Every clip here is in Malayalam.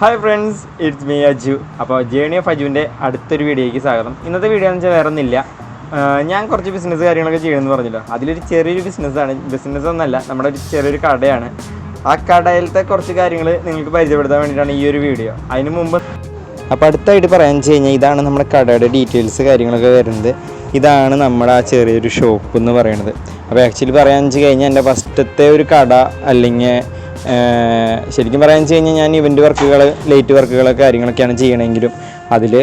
Hi friends it's me Aju അപ്പോൾ ജേണി ഓഫ് അജുവിന്റെ അടുത്തൊരു വീഡിയോയ്ക്ക് സ്വാഗതം. ഇന്നത്തെ വീഡിയോ എന്ന് വെച്ചാൽ വേറെ ഒന്നുമില്ല. ഞാൻ കുറച്ച് ബിസിനസ് കാര്യങ്ങളൊക്കെ ചെയ്യണമെന്ന് പറഞ്ഞല്ലോ. അതിലൊരു ചെറിയൊരു ബിസിനസ്സാണ് ബിസിനസ് ഒന്നല്ല നമ്മുടെ ഒരു ചെറിയൊരു കടയാണ്. ആ കടയിലത്തെ കുറച്ച് കാര്യങ്ങൾ നിങ്ങൾക്ക് പരിചയപ്പെടുത്താൻ വേണ്ടിയിട്ടാണ് ഈ ഒരു വീഡിയോ. അതിന് മുമ്പ് അപ്പോൾ അടുത്തായിട്ട് പറയാൻ വെച്ച് കഴിഞ്ഞാൽ ഇതാണ് നമ്മുടെ കടയുടെ ഡീറ്റെയിൽസ് കാര്യങ്ങളൊക്കെ വരുന്നത്. ഇതാണ് നമ്മുടെ ആ ചെറിയൊരു ഷോപ്പ് എന്ന് പറയുന്നത്. അപ്പോൾ ആക്ച്വലി പറയാമെന്ന് വെച്ച് കഴിഞ്ഞാൽ എന്റെ ഫസ്റ്റത്തെ ഒരു കട അല്ലെങ്കിൽ ശരിക്കും പറയാൻ വെച്ച് കഴിഞ്ഞാൽ ഞാൻ ഇവന്റ് വർക്കുകൾ ലേറ്റ് വർക്കുകൾ കാര്യങ്ങളൊക്കെയാണ് ചെയ്യണമെങ്കിലും അതിൽ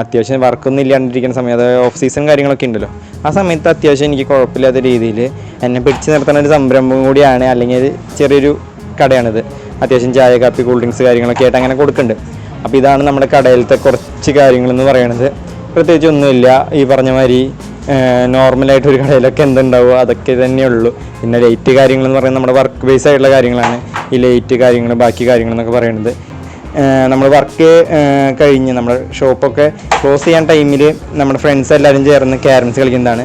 അത്യാവശ്യം വർക്കൊന്നും ഇല്ലാണ്ടിരിക്കുന്ന സമയം അതായത് ഓഫ് സീസൺ കാര്യങ്ങളൊക്കെ ഉണ്ടല്ലോ. ആ സമയത്ത് അത്യാവശ്യം എനിക്ക് കുഴപ്പമില്ലാത്ത രീതിയിൽ എന്നെ പിടിച്ചു നിർത്തുന്ന ഒരു സംരംഭം കൂടിയാണ് അല്ലെങ്കിൽ ചെറിയൊരു കടയാണിത്. അത്യാവശ്യം ചായ കാപ്പി കൂൾ ഡ്രിങ്ക്സ് കാര്യങ്ങളൊക്കെ ആയിട്ട് അങ്ങനെ കൊടുക്കുന്നുണ്ട് അപ്പോൾ ഇതാണ് നമ്മുടെ കടയിലത്തെ കുറച്ച് കാര്യങ്ങളെന്ന് പറയണത്. പ്രത്യേകിച്ച് ഒന്നുമില്ല. ഈ പറഞ്ഞ മാതിരി നോർമലായിട്ട് ഒരു കടയിലൊക്കെ എന്തുണ്ടാവുക അതൊക്കെ തന്നെയുള്ളൂ പിന്നെ ലേറ്റ് കാര്യങ്ങളെന്ന് പറയുന്നത് നമ്മുടെ വർക്ക് ബേസ് ആയിട്ടുള്ള കാര്യങ്ങളാണ്. ഈ ലേറ്റ് കാര്യങ്ങൾ ബാക്കി കാര്യങ്ങൾ എന്നൊക്കെ പറയുന്നത്. നമ്മൾ വർക്ക് കഴിഞ്ഞ് നമ്മുടെ ഷോപ്പൊക്കെ ക്ലോസ് ചെയ്യാൻ ടൈമിൽ നമ്മുടെ ഫ്രണ്ട്സ് എല്ലാവരും ചേർന്ന് ക്യാരംസ് കളിക്കുന്നതാണ്.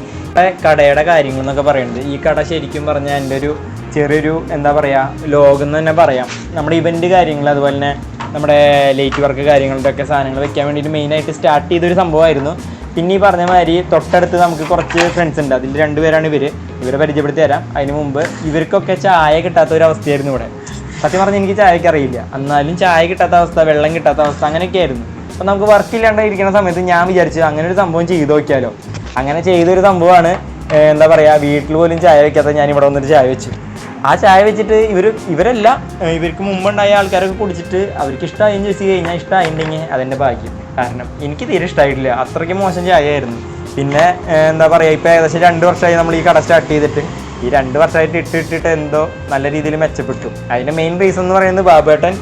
കടയുടെ കാര്യങ്ങൾ എന്നൊക്കെ പറയുന്നത്. ഈ കട ശരിക്കും പറഞ്ഞാൽ എന്റെ ഒരു ചെറിയൊരു എന്താ പറയുക ലോകം എന്ന് തന്നെ പറയാം. നമ്മുടെ ഇവന്റ് കാര്യങ്ങൾ അതുപോലെ തന്നെ നമ്മുടെ ലേറ്റ് വർക്ക് കാര്യങ്ങളുടെയൊക്കെ സാധനങ്ങൾ വെക്കാൻ വേണ്ടിയിട്ട് മെയിനായിട്ട് സ്റ്റാർട്ട് ചെയ്തൊരു സംഭവമായിരുന്നു. പിന്നെ ഈ പറഞ്ഞ മാതിരി തൊട്ടടുത്ത് നമുക്ക് കുറച്ച് ഫ്രണ്ട്സ് ഉണ്ട്. അതിൽ രണ്ടുപേരാണ് ഇവർ ഇവരെ പരിചയപ്പെടുത്തി തരാം. അതിന് മുമ്പ് ഇവർക്കൊക്കെ ചായ കിട്ടാത്ത ഒരു അവസ്ഥയായിരുന്നു ഇവിടെ. സത്യം പറഞ്ഞാൽ എനിക്ക് ചായക്ക് അറിയില്ല. എന്നാലും ചായ കിട്ടാത്ത അവസ്ഥ വെള്ളം കിട്ടാത്ത അവസ്ഥ അങ്ങനെയൊക്കെ ആയിരുന്നു. അപ്പം നമുക്ക് വർക്ക് ഇല്ലാണ്ട് സമയത്ത് ഞാൻ വിചാരിച്ചു അങ്ങനെ ഒരു സംഭവം ചെയ്തു നോക്കിയാലോ. അങ്ങനെ ചെയ്തൊരു സംഭവമാണ് എന്താ പറയുക വീട്ടിൽ പോലും ചായ വയ്ക്കാത്ത ഞാൻ ഇവിടെ വന്നിട്ട് ചായ വെച്ചു. ആ ചായ വെച്ചിട്ട് ഇവർ ഇവരല്ല ഇവർക്ക് മുമ്പുണ്ടായ ആൾക്കാരൊക്കെ കുടിച്ചിട്ട് അവർക്ക് ഇഷ്ടമായി ചോദിച്ചു കഴിഞ്ഞാൽ ഇഷ്ടമായിട്ടുണ്ടെങ്കിൽ അതെന്റെ ഭാഗ്യം. കാരണം എനിക്ക് തീരെ ഇഷ്ടമായിട്ടില്ല അത്രയ്ക്ക് മോശം ചായയായിരുന്നു. പിന്നെ എന്താ പറയുക ഇപ്പോൾ ഏകദേശം രണ്ട് വർഷമായി നമ്മൾ ഈ കട സ്റ്റാർട്ട് ചെയ്തിട്ട്. ഈ രണ്ട് വർഷമായിട്ട് ഇട്ട് ഇട്ടിട്ട് എന്തോ നല്ല രീതിയിൽ മെച്ചപ്പെട്ടു. അതിന്റെ മെയിൻ റീസൺ എന്ന് പറയുന്നത് ബാബേട്ടൻ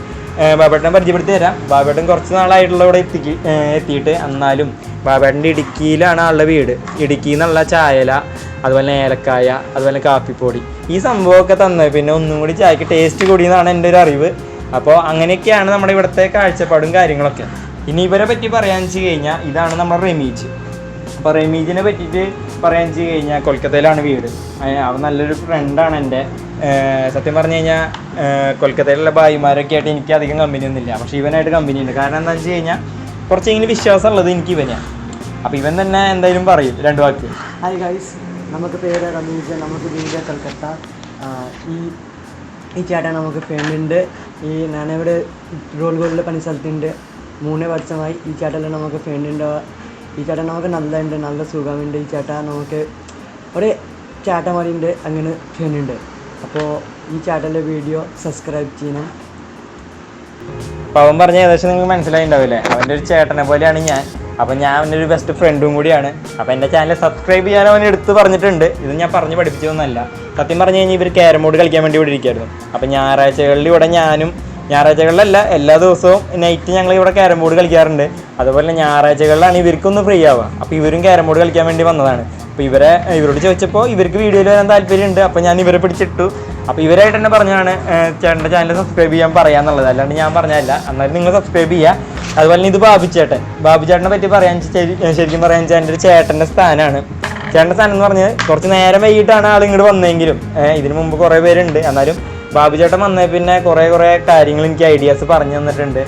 ബാബേട്ടൻ പരിചയപ്പെടുത്തി തരാം. ബാബേട്ടൻ കുറച്ച് നാളായിട്ടുള്ള ഇവിടെ എത്തിക്ക് എത്തിയിട്ട് എന്നാലും ബാബേട്ടന്റെ ഇടുക്കിയിലാണ് ആളുടെ വീട്. ഇടുക്കിയിൽ നിന്നുള്ള ചായല അതുപോലെ ഏലക്കായ അതുപോലെ കാപ്പിപ്പൊടി. ഈ സംഭവമൊക്കെ തന്നത് പിന്നെ ഒന്നും കൂടി ചായക്ക് ടേസ്റ്റ് കൂടിയെന്നാണ് എന്റെ ഒരു അറിവ്. അപ്പോൾ അങ്ങനെയൊക്കെയാണ് നമ്മുടെ ഇവിടുത്തെ കാഴ്ചപ്പാടും കാര്യങ്ങളൊക്കെ. ഇനി ഇവരെ പറ്റി പറയാൻ വെച്ച് കഴിഞ്ഞാൽ ഇതാണ് നമ്മുടെ റെമീജ്. അപ്പോൾ റെമീജിനെ പറ്റിയിട്ട് പറയാൻ വെച്ച് കഴിഞ്ഞാൽ കൊൽക്കത്തയിലാണ് വീട്. അവൻ നല്ലൊരു ഫ്രണ്ടാണ് എന്റെ. സത്യം പറഞ്ഞു കഴിഞ്ഞാൽ കൊൽക്കത്തയിലുള്ള ഭായിമാരൊക്കെ ആയിട്ട് എനിക്ക് അധികം കമ്പനി ഒന്നുമില്ല. പക്ഷേ ഇവനായിട്ട് കമ്പനി ഉണ്ട്. കാരണം എന്താണെന്ന് വെച്ച് കഴിഞ്ഞാൽ കുറച്ചെങ്കിലും വിശ്വാസം ഉള്ളത് എനിക്ക് ഇവനാണ് അപ്പോൾ ഇവൻ തന്നെ എന്തായാലും പറയും രണ്ട് വാക്ക്. ഹായ് ഗൈസ് നമുക്ക് പേര് റമീജ് നമുക്ക് വീട് കൊൽക്കത്ത. ഈ ഈ ചേട്ടാ നമുക്ക് ഫ്രണ്ട് ഉണ്ട്. ഈ ഞാനിവിടെ റോൾ ഗോൾഡിൽ പണി സ്ഥലത്തുണ്ട്. മൂന്ന് വർഷമായി ഈ ചേട്ടനിൽ നമുക്ക് ഫ്രണ്ടുണ്ട് ഈ ചേട്ടൻ നമുക്ക് നല്ലതുണ്ട് നല്ല സുഖമുണ്ട്. ഈ ചേട്ടൻ നമുക്ക് ഒരു ചേട്ടന്മാരുണ്ട് അങ്ങനെ ഫ്രണ്ടുണ്ട് അപ്പോൾ ഈ ചേട്ടന്റെ വീഡിയോ സബ്സ്ക്രൈബ് ചെയ്യണം. അവൻ പറഞ്ഞ ഏകദേശം നിങ്ങൾക്ക് മനസ്സിലായിണ്ടാവില്ലേ? അവന്റെ ഒരു ചേട്ടനെ പോലെയാണ് ഞാൻ. അപ്പം ഞാൻ അവന്റെ ഒരു ബെസ്റ്റ് ഫ്രണ്ടും കൂടിയാണ്. അപ്പം എന്റെ ചാനൽ സബ്സ്ക്രൈബ് ചെയ്യാൻ അവൻ എടുത്ത് പറഞ്ഞിട്ടുണ്ട്. ഇത് ഞാൻ പറഞ്ഞ് പഠിപ്പിച്ചതൊന്നുമല്ല സത്യം പറഞ്ഞു കഴിഞ്ഞാൽ ഇവർ ക്യാരം ബോർഡ് കളിക്കാൻ വേണ്ടി ഇവിടെ ഇരിക്കുമായിരുന്നു അപ്പം ഞായറാഴ്ചകളിൽ ഇവിടെ ഞാനും ഞായറാഴ്ചകളിലല്ല എല്ലാ ദിവസവും നൈറ്റ് ഞങ്ങൾ ഇവിടെ ക്യാരം ബോർഡ് കളിക്കാറുണ്ട്. അതുപോലെ ഞായറാഴ്ചകളിലാണ് ഇവർക്കൊന്ന് ഫ്രീ ആവുക. അപ്പോൾ ഇവരും ക്യാരം ബോർഡ് കളിക്കാൻ വേണ്ടി വന്നതാണ്. അപ്പോൾ ഇവരെ ഇവരോട് ചോദിച്ചപ്പോൾ ഇവർക്ക് വീഡിയോയിൽ വരാൻ താല്പര്യമുണ്ട്. അപ്പോൾ ഞാൻ ഇവരെ പിടിച്ചിട്ടു. അപ്പോൾ ഇവരായിട്ട് തന്നെ പറഞ്ഞാണ് ചേട്ടന്റെ ചാനൽ സബ്സ്ക്രൈബ് ചെയ്യാൻ പറയാന്നുള്ളത് അല്ലാണ്ട് ഞാൻ പറഞ്ഞതല്ല. എന്നാലും നിങ്ങൾ സബ്സ്ക്രൈബ് ചെയ്യുക അതുപോലെ തന്നെ ഇത് ബാബുചേട്ടൻ. ബാബുചേട്ടനെ പറ്റി പറയാൻ ശരി- ശരിക്കും പറയാൻ വെച്ചാൽ എന്റെ ഒരു ചേട്ടന്റെ സ്ഥാനമാണ് ചേട്ടന്റെ സ്ഥാനം എന്ന് പറഞ്ഞാൽ കുറച്ച് നേരം വൈകിട്ടാണ് ആൾ ഇങ്ങോട്ട് വന്നെങ്കിലും ഇതിന് മുമ്പ് കുറേ പേരുണ്ട്. എന്നാലും ബാബുചേട്ടൻ വന്നേ പിന്നെ കുറേ കുറേ കാര്യങ്ങൾ എനിക്ക് ഐഡിയാസ് പറഞ്ഞു തന്നിട്ടുണ്ട്.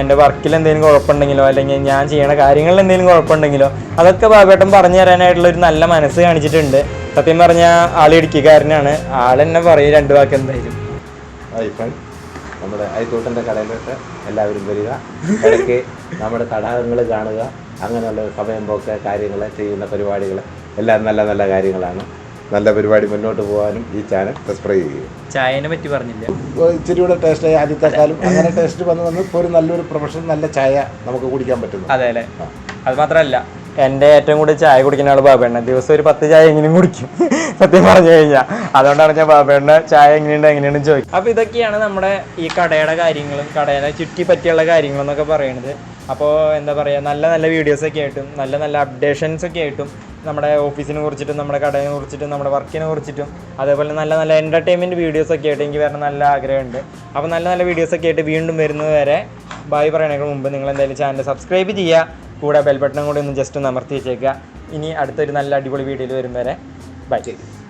എന്റെ വർക്കിൽ എന്തെങ്കിലും കുഴപ്പമുണ്ടെങ്കിലോ അല്ലെങ്കിൽ ഞാൻ ചെയ്യണ കാര്യങ്ങളിൽ എന്തെങ്കിലും കുഴപ്പമുണ്ടെങ്കിലോ അതൊക്കെ ബാബുചേട്ടൻ പറഞ്ഞു തരാനായിട്ടുള്ള ഒരു നല്ല മനസ്സ് കാണിച്ചിട്ടുണ്ട്. സത്യം പറഞ്ഞാൽ ആൾ ഇടുക്കിക്കാരനാണ്. ആൾ എന്നെ പറയും രണ്ട് വാക്ക് എന്തായാലും. നമ്മുടെ ഐത്തോട്ടന്റെ കടയിലോട്ട് എല്ലാവരും വരിക. ഇടയ്ക്ക് നമ്മുടെ തടാകങ്ങൾ കാണുക. അങ്ങനെയുള്ള സമയം പോക്ക് കാര്യങ്ങൾ ചെയ്യുന്ന പരിപാടികൾ എല്ലാം നല്ല നല്ല കാര്യങ്ങളാണ്. നല്ല പരിപാടി മുന്നോട്ട് പോകാനും ഈ ചാനൽ സബ്സ്ക്രൈബ് ചെയ്യുക ചായനെ പറ്റി പറഞ്ഞില്ല. ഇച്ചിരി കൂടെ ടേസ്റ്റ് ആയി. ആദ്യത്തെക്കാളും അങ്ങനെ ടേസ്റ്റ് വന്ന് വന്ന് ഇപ്പോൾ ഒരു നല്ലൊരു പ്രൊഫഷണൽ നല്ല ചായ നമുക്ക് കുടിക്കാൻ പറ്റുന്നു. അതെ അല്ലേ? അത് മാത്രമല്ല എന്റെ ഏറ്റവും കൂടുതൽ ചായ കുടിക്കുന്ന ആൾ ബാബേണ്ണ ദിവസം ഒരു പത്ത് ചായ എങ്ങനെയും കുടിക്കും. സത്യം പറഞ്ഞു കഴിഞ്ഞാൽ അതുകൊണ്ടാണ് ഞാൻ ബാബേണ്ണ ചായ എങ്ങനെയുണ്ട് എങ്ങനെയാണെന്ന് ചോദിക്കും അപ്പോൾ ഇതൊക്കെയാണ് നമ്മുടെ ഈ കടയുടെ കാര്യങ്ങളും കടയുടെ ചുറ്റി പറ്റിയുള്ള കാര്യങ്ങളും എന്നൊക്കെ പറയുന്നത് അപ്പോൾ എന്താ പറയുക നല്ല നല്ല വീഡിയോസൊക്കെ ആയിട്ടും നല്ല നല്ല അപ്ഡേഷൻസ് ഒക്കെ ആയിട്ടും നമ്മുടെ ഓഫീസിനെ കുറിച്ചിട്ടും നമ്മുടെ കടയെ കുറിച്ചിട്ടും നമ്മുടെ വർക്കിനെ കുറിച്ചിട്ടും അതേപോലെ നല്ല നല്ല എന്റർടൈൻമെന്റ് വീഡിയോസൊക്കെ ആയിട്ട് എനിക്ക് വരണം നല്ല ആഗ്രഹമുണ്ട്. അപ്പോൾ നല്ല നല്ല വീഡിയോസൊക്കെ ആയിട്ട് വീണ്ടും വരുന്നത് വരെ ബായ് പറയണേക്ക് മുമ്പ് നിങ്ങൾ എന്തായാലും ചാനൽ സബ്സ്ക്രൈബ് ചെയ്യുക. കൂടെ ബെൽ ബട്ടണും കൂടി ഒന്ന് ജസ്റ്റ് ഒന്ന് അമർത്തി വെച്ചേക്കുക. ഇനി അടുത്തൊരു നല്ല അടിപൊളി വീഡിയോയിൽ വരും വരെ. ബൈ